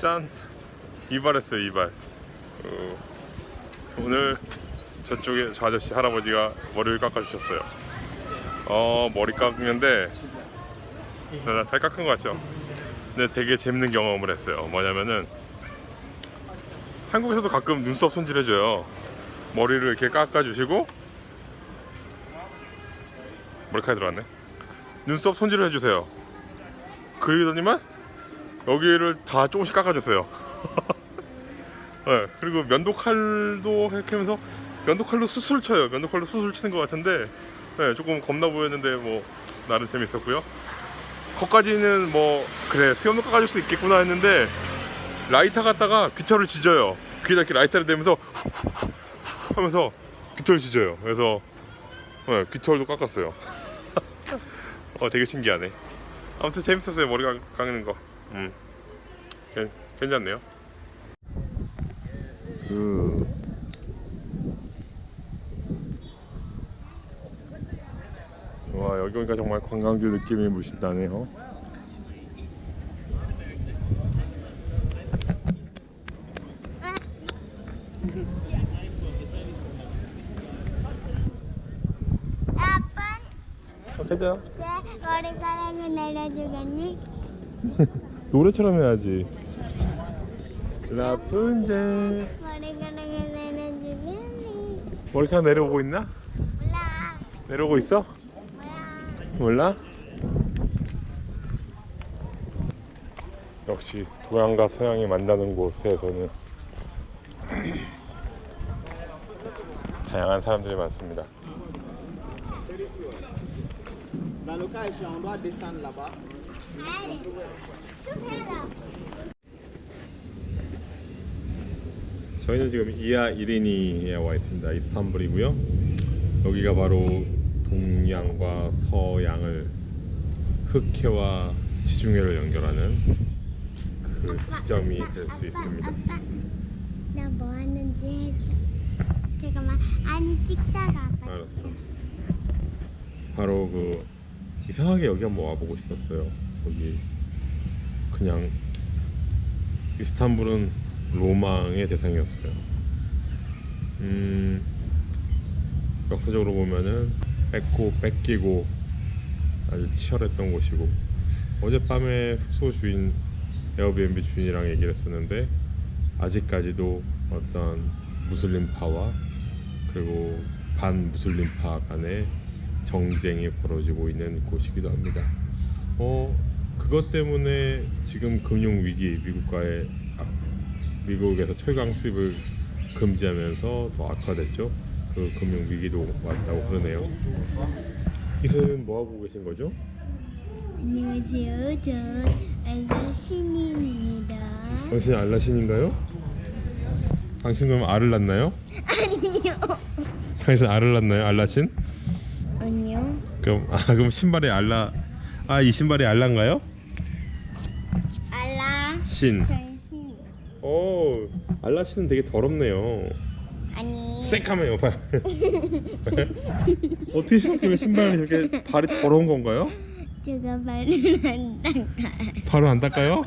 짠. 이발했어요 이발. 어, 오늘 저쪽에 저 아저씨 할아버지가 머리를 깎아주셨어요. 어 머리 깎는데 나잘 깎은 것 같죠? 근데 되게 재밌는 경험을 했어요. 뭐냐면은 한국에서도 가끔 눈썹 손질 해줘요. 머리를 이렇게 깎아주시고 머리카락이 들어왔네. 눈썹 손질을 해주세요. 그러더니만 여기를 다 조금씩 깎아줬어요. 네, 그리고 면도칼도 이렇게 하면서 면도칼로 수술 쳐요. 면도칼로 수술 치는 것 같은데 네, 조금 겁나 보였는데 뭐 나름 재밌었고요. 거기까지는 뭐 그래 수염도 깎아줄 수 있겠구나 했는데 라이터 갖다가 귀털을 지져요. 귀에다 이렇게 라이터를 대면서 후 하면서 귀털을 지져요. 그래서 네, 귀털도 깎았어요. 어 되게 신기하네. 아무튼 재밌었어요 머리 깎- 깎는 거 음. 괜- 괜찮네요 그 와 여기 오니까 정말 관광지 느낌이 물씬 나네요 아빠, 어, 괜찮아 내 머리카락을 내려주겠니? 노래처럼 해야지 라푼젤 머리카락을 내려주겠니? 머리카락 내려오고 있나? 몰라, 내려오고 있어? 몰라? 역시 동양과 서양이 만나는 곳에서는 다양한 사람들이 많습니다. 저희는 지금 이하 이리니에 와 있습니다. 이스탄불이고요. 여기가 바로 동양과 서양을 흑해와 지중해를 연결하는 그 지점이 될 수 있습니다. 나 뭐 하는지 해줘. 잠깐만, 아니 찍다가 아빠. 알았어. 바로 그 이상하게 여기 한번 와보고 싶었어요. 여기 그냥 이스탄불은 로망의 대상이었어요. 음 역사적으로 보면은 뺏고 뺏기고 아주 치열했던 곳이고 어젯밤에 숙소 주인 에어비앤비 주인이랑 얘기를 했었는데 아직까지도 어떤 무슬림파와 그리고 반무슬림파 간의 정쟁이 벌어지고 있는 곳이기도 합니다. 어 그것 때문에 지금 금융 위기 미국과의 아, 미국에서 철강 수입을 금지하면서 더 악화됐죠. 그 금융 위기도 왔다고 그러네요. 이선은 뭐 하고 계신 거죠? 안녕하세요, 전 알라신입니다. 당신 알라신인가요? 당신 그럼 알을 낳나요? 아니요. 당신 알을 낳나요? 알라신? 아니요. 그럼 아 그럼 신발에 알라 아 이 신발이 알라인가요? 신. 전신. 오 알라신은 되게 더럽네요. 아니. 새카매요 발. 어떻게 생각하면 신발이 저렇게 발이 더러운 건가요? 제가 말을 안 닦아. 발을 안 닦아요?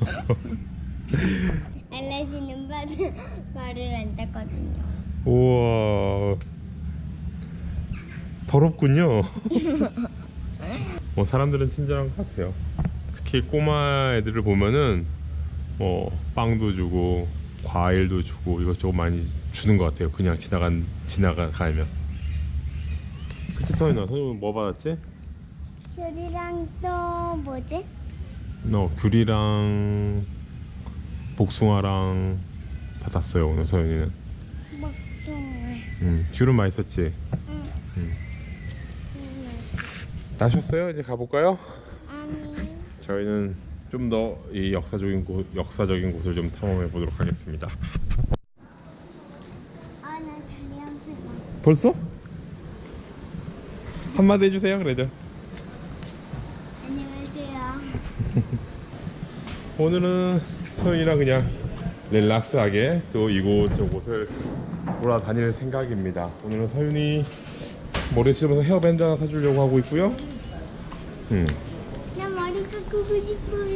알라신은 말을 말을 안 닦거든요. 우와 더럽군요. 뭐 사람들은 친절한 것 같아요. 특히 꼬마 애들을 보면은 뭐 빵도 주고 과일도 주고 이것저것 많이 주는 것 같아요. 그냥 지나간 지나가 가면. 그치 서인아, 서인은 뭐 받았지? 귤이랑 또 뭐지? 너 귤이랑 복숭아랑 받았어요 오늘 서연이는. 먹동을. 음, 귤은 맛있었지. 응. 음. 나셨어요? 이제 가볼까요? 아니. 저희는 좀 더 이 역사적인 곳, 역사적인 곳을 좀 탐험해 보도록 하겠습니다. 아 나 다리 아프다. 벌써? 한마디 해주세요, 그래도. 안녕하세요. 오늘은 서윤이랑 그냥 릴락스하게 또 이곳저곳을 돌아다닐 생각입니다. 오늘은 서윤이 모래집에서 헤어밴드 하나 사주려고 하고 있고요. 음. 나 머리 깎고 싶어요.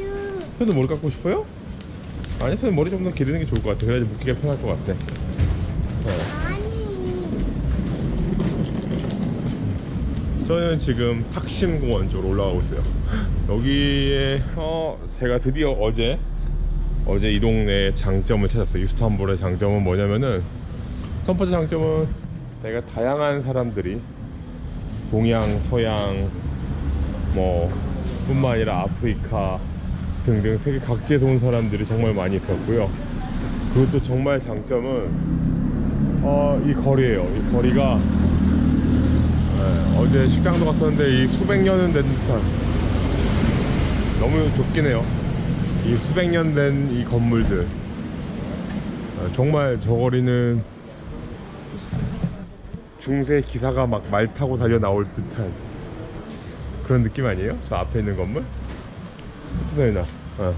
서윤도 머리 깎고 싶어요? 아니 저는 머리 좀 더 기르는 게 좋을 것 같아 그래야지 묶기가 편할 것 같아 네. 아니. 저는 지금 탁심공원 쪽으로 올라가고 있어요 여기에 어 제가 드디어 어제 어제 이 동네의 장점을 찾았어요 이스탄불의 장점은 뭐냐면은 첫 번째 장점은 내가 다양한 사람들이 동양, 서양 뭐 뿐만 아니라 아프리카 등등 세계 각지에서 온 사람들이 정말 많이 있었고요 또 정말 장점은 어, 이 거리예요 이 거리가 네, 어제 식당도 갔었는데 이 수백 년은 된 듯한 너무 좁긴 해요 이 수백 년 된 이 건물들 어, 정말 저 거리는 중세 기사가 막 말 타고 달려 나올 듯한 그런 느낌 아니에요? 저 앞에 있는 건물? 스프서이나 어.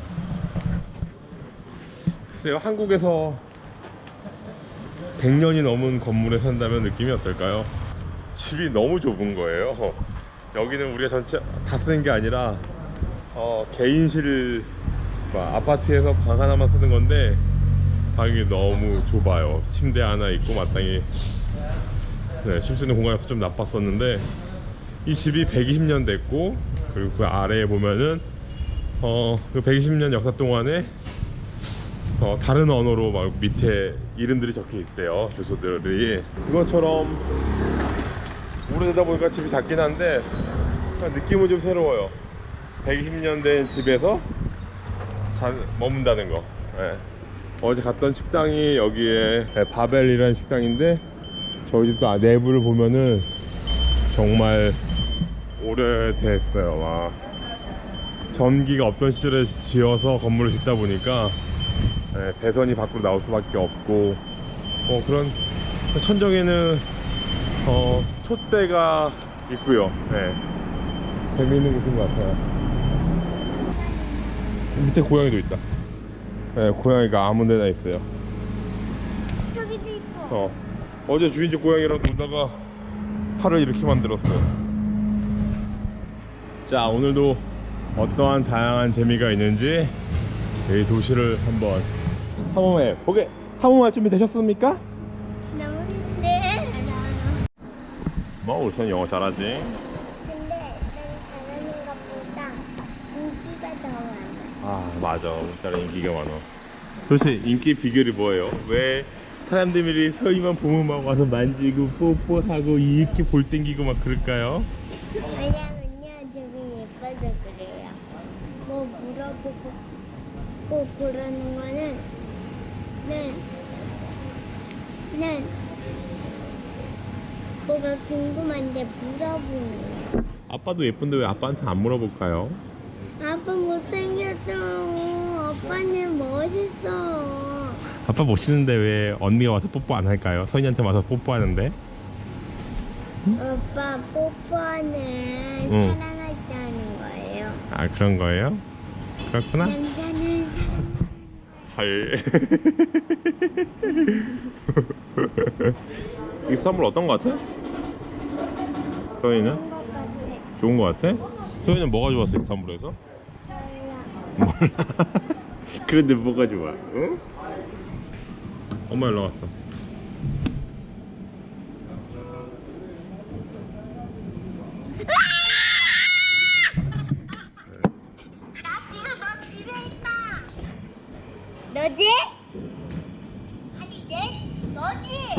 글쎄요 한국에서 100년이 넘은 건물에 산다면 느낌이 어떨까요? 집이 너무 좁은 거예요. 여기는 우리가 전체 다 쓰는 게 아니라 어, 개인실 뭐 아파트에서 방 하나만 쓰는 건데 방이 너무 좁아요. 침대 하나 있고 마땅히 네, 있는 공간에서 좀 나빴었는데 이 집이 120년 됐고 그리고 그 아래에 보면은 어, 그 120년 역사 동안에 어, 다른 언어로 막 밑에 이름들이 적혀 있대요 주소들이 그것처럼 오래되다 보니까 집이 작긴 한데 느낌은 좀 새로워요 120년 된 집에서 잘 머문다는 거 예. 어제 갔던 식당이 여기에 예, 바벨이라는 식당인데 저희 집도 아- 내부를 보면은 정말 오래됐어요 와. 전기가 없던 시절에 지어서 건물을 짓다 보니까 예, 배선이 밖으로 나올 수밖에 없고 어, 그런 천정에는 어, 촛대가 있고요. 네. 재미있는 곳인 것 같아요. 밑에 고양이도 있다. 네, 고양이가 아무데나 있어요. 저기도 있고. 어, 어제 주인집 고양이랑 놀다가 팔을 이렇게 만들었어요. 자, 오늘도 어떠한 다양한 재미가 있는지 이 도시를 한번 탐험해 보게 탐험할 준비 되셨습니까? 너무 힘들어. 뭐 우선 영어 잘하지. 근데 난 잘하는 것보다 인기가 더 많아. 아 맞아 우리나라 인기가 많아 도대체 인기 비결이 뭐예요? 왜 사람들이 서희만 보면 막 와서 만지고 뽀뽀하고 이렇게 볼 땡기고 막 그럴까요? 왜냐면요, 저기 예뻐서 그래요. 뭐 꼭 그러는 거는 난, 난 뭐가 궁금한데 물어보는 거야. 아빠도 예쁜데 왜 아빠한테 안 물어볼까요? 아빠 못생겼어. 아빠는 멋있어. 아빠 멋있는데 왜 언니가 와서 뽀뽀 안 할까요? 서인이한테 와서 뽀뽀하는데 오빠 뽀뽀는 응. 사랑한다는 거예요. 아 그런 거예요? 그렇구나 남자는 사랑. 헐 이 선물 어떤 거 같아? 같아. 좋은 거 같아? 서인은 뭐가 좋았어 이스탄불에서? 몰라. 몰라. 그런데 뭐가 좋아? 응? 엄마 연락 왔어.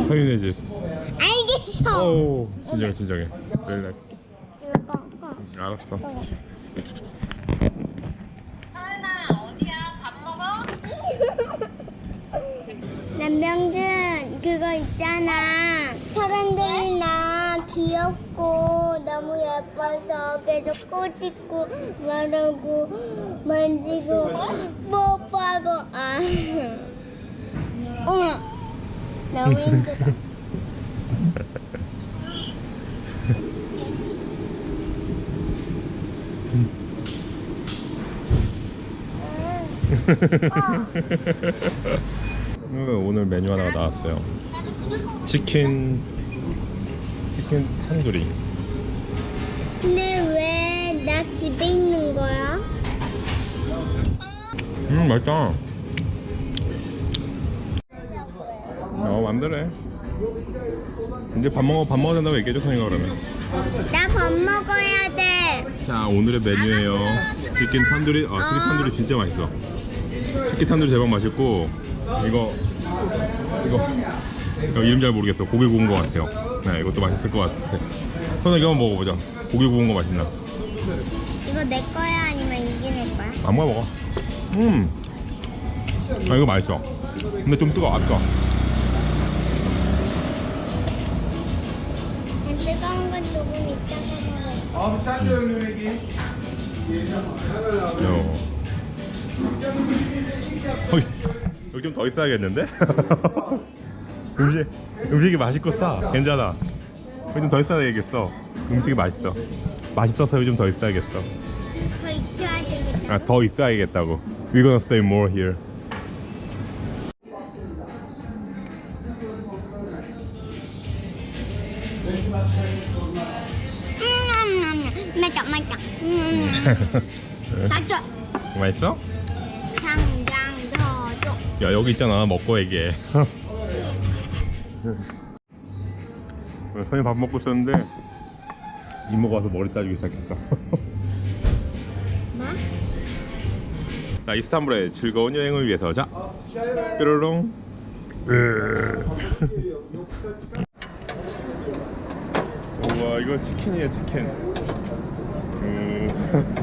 서인의 집. 알겠어. 오, 진정해, 진정해. 릴렉스. 이거 꺼, 꺼. 알았어. 꺼. 남병준 그거 있잖아 사람들이 나 귀엽고 너무 예뻐서 계속 꼬집고 말하고 만지고 뽀뽀하고 아 어머 너무 힘들어 음, 오늘 메뉴 하나가 나왔어요. 치킨 치킨 탄두리. 근데 왜 나 집에 있는 거야? 음 맛있다. 어 맘대로 해 이제 밥 먹어 밥 먹어야 된다고 얘기해줘 선이가 그러면. 나 밥 먹어야 돼. 자 오늘의 메뉴예요. 치킨 탄두리 아 치킨 탄두리 진짜 맛있어. 치킨 탄두리 대박 맛있고 이거 이거 이거 이름 잘 모르겠어. 고기 구운 거 같아요. 네 이것도 맛있을 것 같아. 선아 이거 한번 먹어보자. 고기 구운 거 맛있나? 이거 내 거야? 아니면 내 거야? 아무거나 먹어. 음아 이거 맛있어. 근데 좀 뜨거워 안 뜨거워 뜨거운 건 조금 이따가 먹어. De önüne giy. 요. 여기, 여기 좀 더 있어야겠는데? 음식, 음식이 맛있고 싸. 괜찮아. 여기 좀 더 있어야겠어. 음식이 맛있어. 맛있어서 여기 좀 더 있어야겠어. 더 있어야 되겠다. 아, 더 있어야겠다고. We're gonna stay more here. 음, 맛있어. 맛있어? 당장 더 줘. 야, 여기 있잖아. 먹고 얘기해. 선이 밥 먹고 있었는데 이모가 와서 머리 따주기 시작했어. 뭐? 자, 이스탄불의 즐거운 여행을 위해서 자, 뾰로롱. 우와, 이거 치킨이에요, 치킨. 음.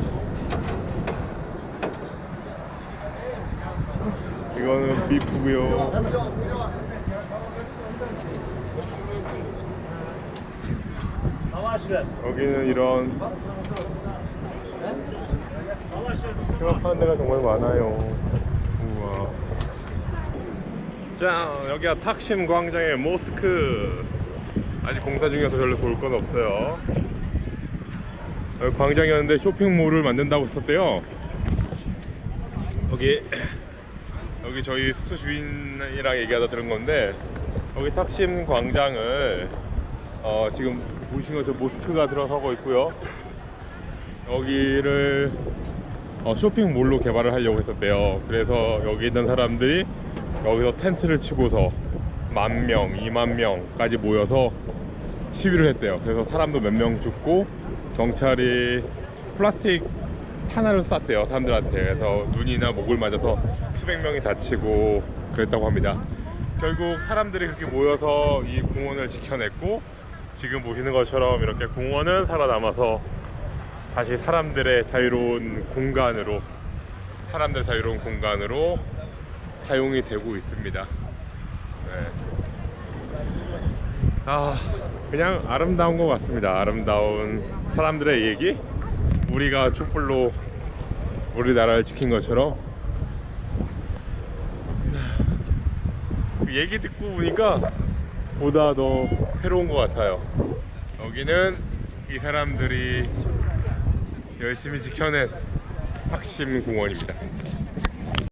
이거는 비프고요. 여기는 이런 휴업하는 데가 정말 많아요. 우와. 자, 여기가 탁심 광장의 모스크. 아직 공사 중이어서 별로 볼 건 없어요. 광장이었는데 쇼핑몰을 만든다고 했었대요. 여기 여기 저희 숙소 주인이랑 얘기하다 들은 건데 여기 탁심 광장을 어, 지금 보시는 것처럼 모스크가 들어서고 있고요. 여기를 어, 쇼핑몰로 개발을 하려고 했었대요. 그래서 여기 있는 사람들이 여기서 텐트를 치고서 만 명, 이만 명까지 모여서 시위를 했대요. 그래서 사람도 몇 명 죽고 경찰이 플라스틱 탄화를 쐈대요 사람들한테 그래서 눈이나 목을 맞아서 수백 명이 다치고 그랬다고 합니다. 결국 사람들이 그렇게 모여서 이 공원을 지켜냈고 지금 보시는 것처럼 이렇게 공원은 살아남아서 다시 사람들의 자유로운 공간으로 사람들의 자유로운 공간으로 사용이 되고 있습니다. 네. 아 그냥 아름다운 것 같습니다. 아름다운 사람들의 얘기 우리가 촛불로 우리나라를 지킨 것처럼 그 얘기 듣고 보니까 보다 더 새로운 것 같아요. 여기는 이 사람들이 열심히 지켜낸 확심 공원입니다.